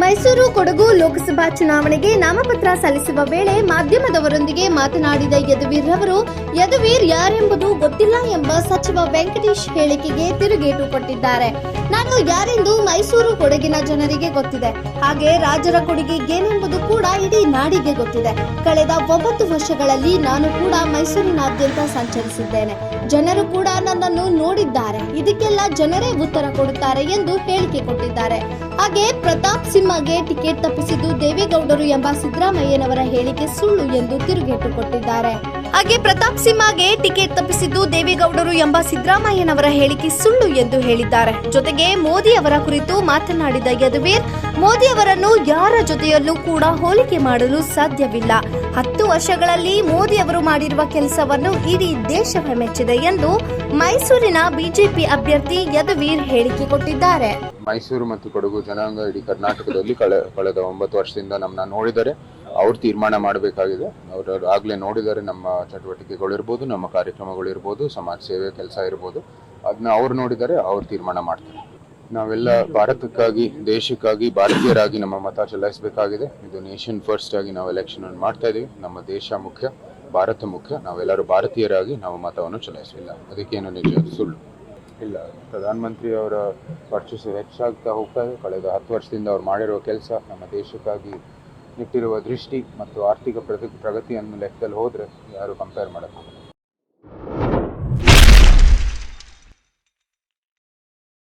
ಮೈಸೂರು ಕೊಡಗು ಲೋಕಸಭಾ ಚುನಾವಣೆಗೆ ನಾಮಪತ್ರ ಸಲ್ಲಿಸುವ ವೇಳೆ ಮಾಧ್ಯಮದವರೊಂದಿಗೆ ಮಾತನಾಡಿದ ಯದುವೀರ್ ಅವರು, ಯದುವೀರ್ ಯಾರೆಂಬುದು ಗೊತ್ತಿಲ್ಲ ಎಂಬ ಸಚಿವ ವೆಂಕಟೇಶ್ ಹೇಳಿಕೆಗೆ ತಿರುಗೇಟು ಕೊಟ್ಟಿದ್ದಾರೆ. ನಾನು ಯಾರೆಂದು ಮೈಸೂರು ಕೊಡಗಿನ ಜನರಿಗೆ ಗೊತ್ತಿದೆ. ಹಾಗೆ ರಾಜರ ಕೊಡುಗೆ ಏನೆಂಬುದು ಕೂಡ ಇಡೀ ನಾಡಿಗೆ ಗೊತ್ತಿದೆ. ಕಳೆದ ಒಂಬತ್ತು ವರ್ಷಗಳಲ್ಲಿ ನಾನು ಕೂಡ ಮೈಸೂರಿನಾದ್ಯಂತ ಸಂಚರಿಸಿದ್ದೇನೆ. ಜನರು ಕೂಡ ನನ್ನನ್ನು ನೋಡಿದ್ದಾರೆ. ಇದಕ್ಕೆಲ್ಲ ಜನರೇ ಉತ್ತರ ಕೊಡುತ್ತಾರೆ ಎಂದು ಹೇಳಿಕೆ ಕೊಟ್ಟಿದ್ದಾರೆ. ಹಾಗೆ ಪ್ರತಾಪ್ ಸಿಂಹಗೆ ಟಿಕೆಟ್ ತಪ್ಪಿಸಿದ್ದು ದೇವೇಗೌಡರು ಎಂಬ ಸಿದ್ದರಾಮಯ್ಯನವರ ಹೇಳಿಕೆ ಸುಳ್ಳು ಎಂದು ತಿರುಗೇಟು ಕೊಟ್ಟಿದ್ದಾರೆ. ಹಾಗೆ ಪ್ರತಾಪ್ ಸಿಂಹಗೆ ಟಿಕೆಟ್ ತಪ್ಪಿಸಿದ್ದು ದೇವೇಗೌಡರು ಎಂಬ ಸಿದ್ದರಾಮಯ್ಯನವರ ಹೇಳಿಕೆ ಸುಳ್ಳು ಎಂದು ಹೇಳಿದ್ದಾರೆ. ಜೊತೆಗೆ ಮೋದಿ ಅವರ ಕುರಿತು ಮಾತನಾಡಿದ ಯದುವೀರ್, ಮೋದಿ ಅವರನ್ನು ಯಾರ ಜೊತೆಯಲ್ಲೂ ಕೂಡ ಹೋಲಿಕೆ ಮಾಡಲು ಸಾಧ್ಯವಿಲ್ಲ. ಹತ್ತು ವರ್ಷಗಳಲ್ಲಿ ಮೋದಿ ಅವರು ಮಾಡಿರುವ ಕೆಲಸವನ್ನು ಇಡೀ ದೇಶವೇ ಮೆಚ್ಚಿದೆ ಎಂದು ಮೈಸೂರಿನ ಬಿಜೆಪಿ ಅಭ್ಯರ್ಥಿ ಯದುವೀರ್ ಹೇಳಿಕೆ ಕೊಟ್ಟಿದ್ದಾರೆ. ಮೈಸೂರು ಮತ್ತು ಕೊಡಗು ಜನಾಂಗ ಇಡೀ ಕರ್ನಾಟಕದಲ್ಲಿ ಕಳೆದ ಒಂಬತ್ತು ವರ್ಷದಿಂದ ನಮ್ಮನ್ನ ನೋಡಿದ್ದಾರೆ ಅವ್ರು ತೀರ್ಮಾನ ಮಾಡಬೇಕಾಗಿದೆ. ಅವರು ಆಗಲೇ ನೋಡಿದ್ದಾರೆ ನಮ್ಮ ಚಟುವಟಿಕೆಗಳಿರ್ಬೋದು ನಮ್ಮ ಕಾರ್ಯಕ್ರಮಗಳಿರ್ಬೋದು ಸಮಾಜ ಸೇವೆ ಕೆಲಸ ಇರ್ಬೋದು. ಅದನ್ನ ಅವ್ರು ನೋಡಿದರೆ ಅವ್ರು ತೀರ್ಮಾನ ಮಾಡ್ತಾರೆ. ನಾವೆಲ್ಲ ಭಾರತಕ್ಕಾಗಿ, ದೇಶಕ್ಕಾಗಿ, ಭಾರತೀಯರಾಗಿ ನಮ್ಮ ಮತ ಚಲಾಯಿಸಬೇಕಾಗಿದೆ. ಇದು ನೇಷನ್ ಫಸ್ಟ್ ಆಗಿ ನಾವು ಎಲೆಕ್ಷನ್ ಮಾಡ್ತಾ ಇದೀವಿ. ನಮ್ಮ ದೇಶ ಮುಖ್ಯ, ಭಾರತ ಮುಖ್ಯ. ನಾವೆಲ್ಲರೂ ಭಾರತೀಯರಾಗಿ ನಾವು ಮತವನ್ನು ಚಲಾಯಿಸಲಿಲ್ಲ. ಅದಕ್ಕೇನು ನಿಜ ಸುಳ್ಳು. ಇಲ್ಲ, ಪ್ರಧಾನಮಂತ್ರಿ ಅವರ ವರ್ಚಸ್ಸು ಹೆಚ್ಚಾಗ್ತಾ ಹೋಗ್ತಾ ಇದೆ. ಕಳೆದ ಹತ್ತು ವರ್ಷದಿಂದ ಅವ್ರು ಮಾಡಿರೋ ಕೆಲಸ ನಮ್ಮ ದೇಶಕ್ಕಾಗಿ ಇಟ್ಟಿರುವ ದೃಷ್ಟಿ ಮತ್ತು ಆರ್ಥಿಕ ಪ್ರಗತಿ ಪ್ರಗತಿಯನ್ನು ಲೆಕ್ಕದಲ್ಲಿ ಹೋದರೆ ಯಾರು ಕಂಪೇರ್ ಮಾಡೋದು